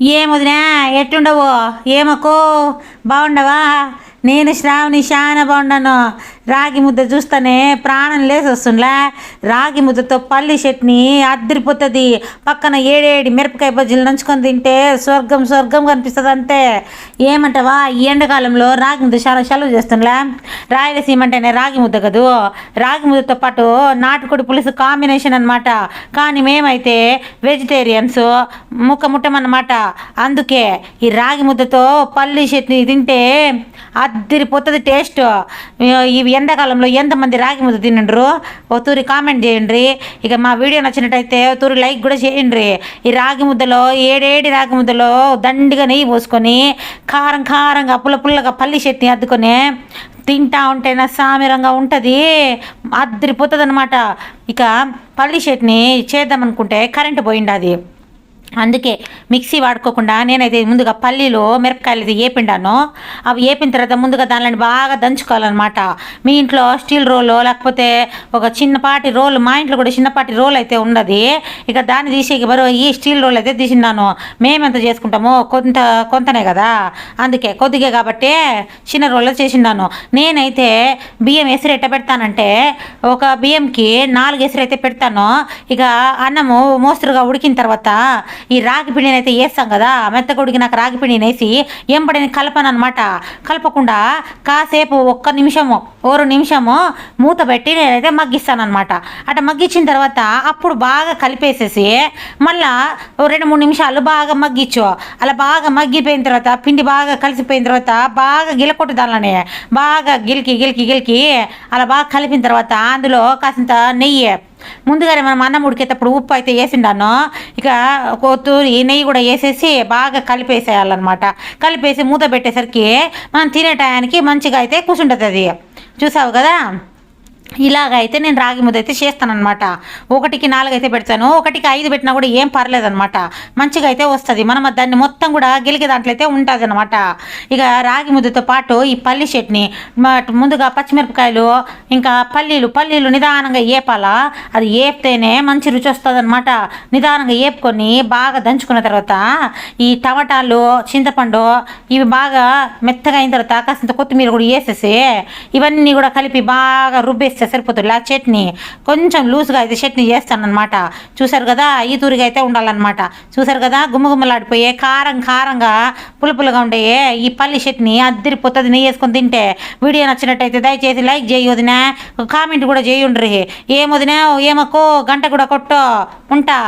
ఏమొదినా? ఎట్లుండవు? ఏమకో? బాగుండవా నేను శ్రావణి చాలా బాగున్నాను రాగి ముద్ద చూస్తేనే ప్రాణం లేసి వస్తుందిలే రాగి ముద్దతో పల్లి చట్నీ అద్దరిపోతుంది. పక్కన ఏడేడి మిరపకాయ బజ్జీలు నంచుకొని తింటే స్వర్గం స్వర్గం కనిపిస్తుంది అంతే ఏమంటావా? ఈ ఎండాకాలంలో రాగి ముద్ద చాలా సెలవు చేస్తుందిలే రాయలసీమ అంటేనే రాగి ముద్ద కదూ? రాగి ముద్దతో పాటు నాటుకోడి పులుసు కాంబినేషన్ అనమాట కానీ మేమైతే వెజిటేరియన్స్ ముక్క ముట్టమన్నమాట అందుకే ఈ రాగి ముద్దతో పల్లి చట్నీ తింటే అద్దరిపోతుంది టేస్ట్ ఇవి ఎండాకాలంలో ఎంతమంది రాగి ముద్ద తినండ్రు? ఓ తూరి కామెంట్ చేయండి. ఇక మా వీడియో నచ్చినట్టయితే తూరి లైక్ కూడా చేయండి. ఈ రాగి ముద్దలో ఏడేడి రాగి ముద్దలో దండిగా నెయ్యి పోసుకొని కారం కారంగా పుల్ల పుల్లగా పల్లి చట్నీ అద్దుకొని తింటా ఉంటేనే సామిరంగా ఉంటుంది. అద్దరిపోతుంది అనమాట ఇక పల్లి చట్నీ చేద్దామనుకుంటే కరెంటు పోయింది అది అందుకే మిక్సీ వాడుకోకుండా నేనైతే ముందుగా పల్లీలో మిరపకాయలు అయితే ఏపిండాను. అవి ఏపిన తర్వాత ముందుగా దానిని బాగా దంచుకోవాలన్నమాట. మీ ఇంట్లో స్టీల్ రోలు లేకపోతే ఒక చిన్నపాటి రోలు మా ఇంట్లో కూడా చిన్నపాటి రోల్ అయితే ఉన్నది ఇక దాన్ని తీసి బరువు ఈ స్టీల్ రోల్ అయితే తీసిన్నాను. మేమెంత చేసుకుంటామో కొంత కొంతనే కదా. అందుకే కొద్దిగా కాబట్టి చిన్న రోల్లో చేసిన్నాను. నేనైతే బియ్యం ఎసురు ఎట్ట పెడతానంటే ఒక బియ్యంకి నాలుగు ఎసురు అయితే పెడతాను. ఇక అన్నము మోస్తరుగా ఉడికిన తర్వాత ఈ రాగి పిండిని అయితే వేస్తాం కదా మెత్తకొడికి నాకు రాగి పిండిని వేసి ఎంబడిని కలపను అనమాట కలపకుండా కాసేపు ఒక్క నిమిషము ఓరు నిమిషము మూత పెట్టి నేనైతే మగ్గిస్తాను అనమాట అట్లా మగ్గించిన తర్వాత అప్పుడు బాగా కలిపేసేసి మళ్ళా రెండు మూడు నిమిషాలు బాగా మగ్గించు అలా బాగా మగ్గిపోయిన తర్వాత పిండి బాగా కలిసిపోయిన తర్వాత బాగా గిలకొట్టు దానిలోనే బాగా గిలికి గిలికి గిలికి అలా బాగా కలిపిన తర్వాత అందులో కాసింత నెయ్యి ముందుగానే మనం అన్నం ఉడికేటప్పుడు ఉప్పు అయితే వేసిండాను ఇక కొత్తూరి నెయ్యి కూడా వేసేసి బాగా కలిపేసేయాలన్నమాట. కలిపేసి మూత పెట్టేసరికి మనం తినే టయానికి మంచిగా అయితే కూర్చుంటుంది అది. చూసావు కదా? ఇలాగైతే నేను రాగి ముద్ద అయితే చేస్తానమాట ఒకటికి నాలుగు అయితే పెడతాను. ఒకటికి ఐదు పెట్టినా కూడా ఏం పర్లేదనమాట మంచిగా అయితే వస్తుంది. మనం దాన్ని మొత్తం కూడా గెలికే దాంట్లో అయితే ఉంటుంది అనమాట ఇక రాగి ముద్దతో పాటు ఈ పల్లి చట్నీ ముందుగా పచ్చిమిరపకాయలు ఇంకా పల్లీలు పల్లీలు నిదానంగా ఏపాలా? అది ఏపితేనే మంచి రుచి వస్తుంది అనమాట నిదానంగా ఏపుకొని బాగా దంచుకున్న తర్వాత ఈ టమాటాలు చింతపండు ఇవి బాగా మెత్తగా అయిన తర్వాత కాసింత కొత్తిమీర కూడా వేసేసి ఇవన్నీ కూడా కలిపి బాగా రుబ్బేసి రుబ్బేస్తే సరిపోతుంది ఆ చట్నీ కొంచెం లూజ్గా అయితే చట్నీ చేస్తానన్నమాట. చూసారు కదా ఈ తూరిగా అయితే ఉండాలన్నమాట. చూసారు కదా గుమ్మగుమ్మలాడిపోయే కారం కారంగా పులుపులుగా ఉండే ఈ పల్లి చట్నీ అద్దరిపోతుంది నెయ్యి వేసుకొని తింటే. వీడియో నచ్చినట్టయితే దయచేసి లైక్ చేయొదినా కామెంట్ కూడా చేయుండ్రి. ఏమొదినా ఏమకో గంట కూడా కొట్టో. ఉంటా.